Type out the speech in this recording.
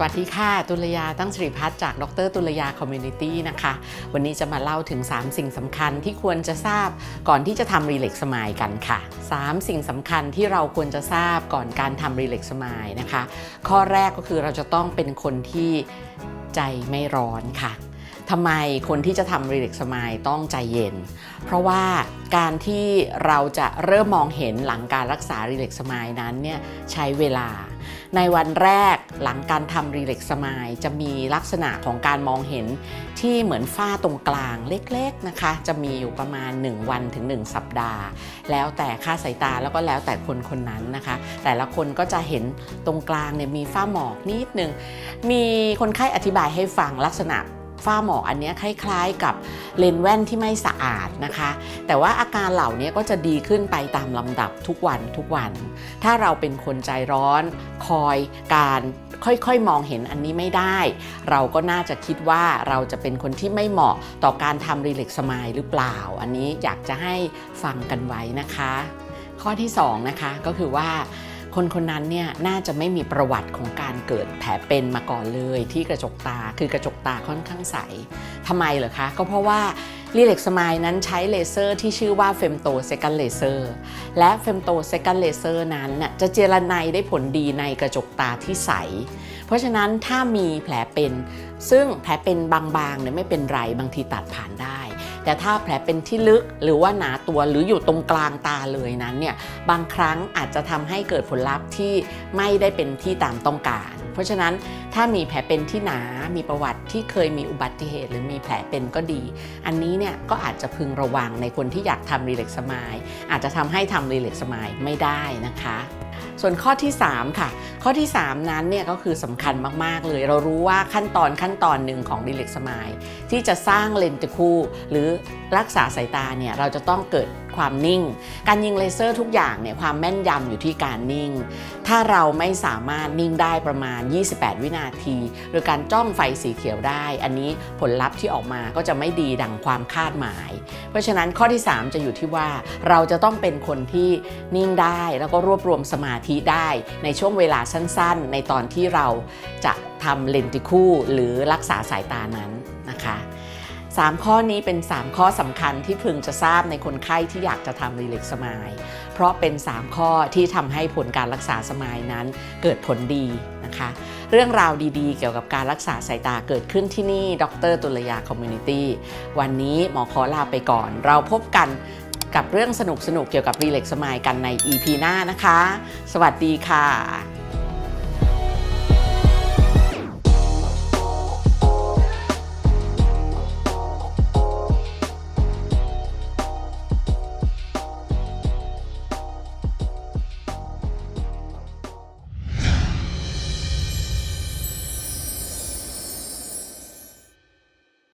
สวัสดีค่ะ ตุลยาตั้งสิริพัฒน์จากดรตุลยาคอมมูนิตี้นะคะ วันนี้จะมาเล่าถึง 3 สิ่งสำคัญที่ควรจะทราบก่อนที่จะทำรีเล็กสมายกันค่ะ 3 สิ่งสำคัญที่เราควรจะทราบก่อนการทำรีเล็กสมายนะคะ ข้อแรกก็คือเราจะต้องเป็นคนที่ใจไม่ร้อนค่ะ ทำไมคนที่จะทำรีเล็กสมายต้องใจเย็น เพราะว่าการที่เราจะเริ่มมองเห็นหลังการรักษารีเล็กสมายนั้นเนี่ยใช้เวลา ในวันแรกหลังการทำรีเล็กสมายจะมีลักษณะของการมองเห็นที่เหมือนฝ้าตรงกลางเล็กๆนะคะ จะมีอยู่ประมาณ 1 วันถึง 1 สัปดาห์ แล้วแต่ค่าสายตาแล้วก็แล้วแต่คนคนนั้นนะคะ แต่ละคนก็จะเห็นตรงกลางเนี่ยมีฝ้าหมอกนิดนึงมีคนไข้อธิบายให้ฟังลักษณะ ฝ้าหมอกอันนี้คล้ายๆ กับเลนแว่นที่ไม่สะอาดนะคะ แต่ว่าอาการเหล่านี้ก็จะดีขึ้นไปตามลำดับทุกวันทุกวัน ถ้าเราเป็นคนใจร้อน คอยการค่อยๆ มองเห็นอันนี้ไม่ได้ เราก็น่าจะคิดว่าเราจะเป็นคนที่ไม่เหมาะต่อการทำรีเล็กสมายหรือเปล่า อันนี้อยากจะให้ฟังกันไว้นะคะ ข้อที่2นะคะก็คือว่า คนคนนั้นเนี่ยน่าจะไม่มีประวัติของการเกิดแผลเป็นมาก่อนเลยที่กระจกตาคือกระจกตาค่อนข้างใสทำไมเหรอคะ ก็เพราะว่ารีเล็กสมายนั้นใช้เลเซอร์ที่ชื่อว่าเฟมโตเซกันเลเซอร์และเฟมโตเซกันเลเซอร์นั้นน่ะจะเจรไนได้ผลดีในกระจกตาที่ใส เพราะฉะนั้นถ้ามีแผลเป็น ซึ่งแผลเป็นบางๆเนี่ยไม่เป็นไรบางทีตัดผ่านได้ แต่ถ้าแผลเป็นที่ลึกหรือว่าหนาตัวหรืออยู่ตรงกลางตาเลยนั้นเนี่ยบางครั้งอาจจะทำให้เกิดผลลัพธ์ที่ไม่ได้เป็นที่ตามต้องการ เพราะฉะนั้นถ้ามีแผลเป็นที่หนา มีประวัติที่เคยมีอุบัติเหตุ หรือมีแผลเป็นก็ดี อันนี้เนี่ยก็อาจจะพึงระวังในคนที่อยากทำรีเล็กสมายอาจจะทำให้ทำรีเล็กสมายไม่ได้นะคะ ส่วนข้อที่ 3 ค่ะ ข้อที่ 3 นั้นเนี่ยก็คือสำคัญมาก ๆ เลย เรารู้ว่าขั้นตอนขั้นตอนหนึ่งของดีเล็กสมายที่จะสร้างเลนส์คู่ หรือรักษาสายตาเนี่ยเราจะต้องเกิดความนิ่ง การยิงเลเซอร์ทุกอย่างเนี่ยความแม่นยำอยู่ที่การนิ่ง ถ้าเราไม่สามารถนิ่งได้ประมาณ 28 วินาที หรือการจ้องไฟสีเขียวได้ อันนี้ผลลัพธ์ที่ออกมาก็จะไม่ดีดังความคาดหมาย เพราะฉะนั้นข้อที่ 3 จะอยู่ที่ว่าเราจะต้องเป็นคนที่นิ่งได้แล้วก็รวบรวมสมาธิได้ในช่วงเวลาสั้น ๆ ในตอนที่เราจะทำเลนติคู่หรือรักษาสายตานั้นนะคะ 3 ข้อนี้เป็น 3 ข้อสำคัญที่พึงจะทราบในคนไข้ที่อยากจะทำรีเล็กสมายเพราะเป็น 3 ข้อที่ทำให้ผลการรักษาสมายนั้นเกิดผลดีนะคะ เรื่องราวดีๆ เกี่ยวกับการรักษาสายตาเกิดขึ้นที่นี่ ดรตุลยาคอมมูนิตี้ วันนี้หมอขอลาไปก่อน เราพบกันกับเรื่องสนุกๆ เกี่ยวกับรีเล็กสมายกันใน EP หน้านะคะ สวัสดีค่ะ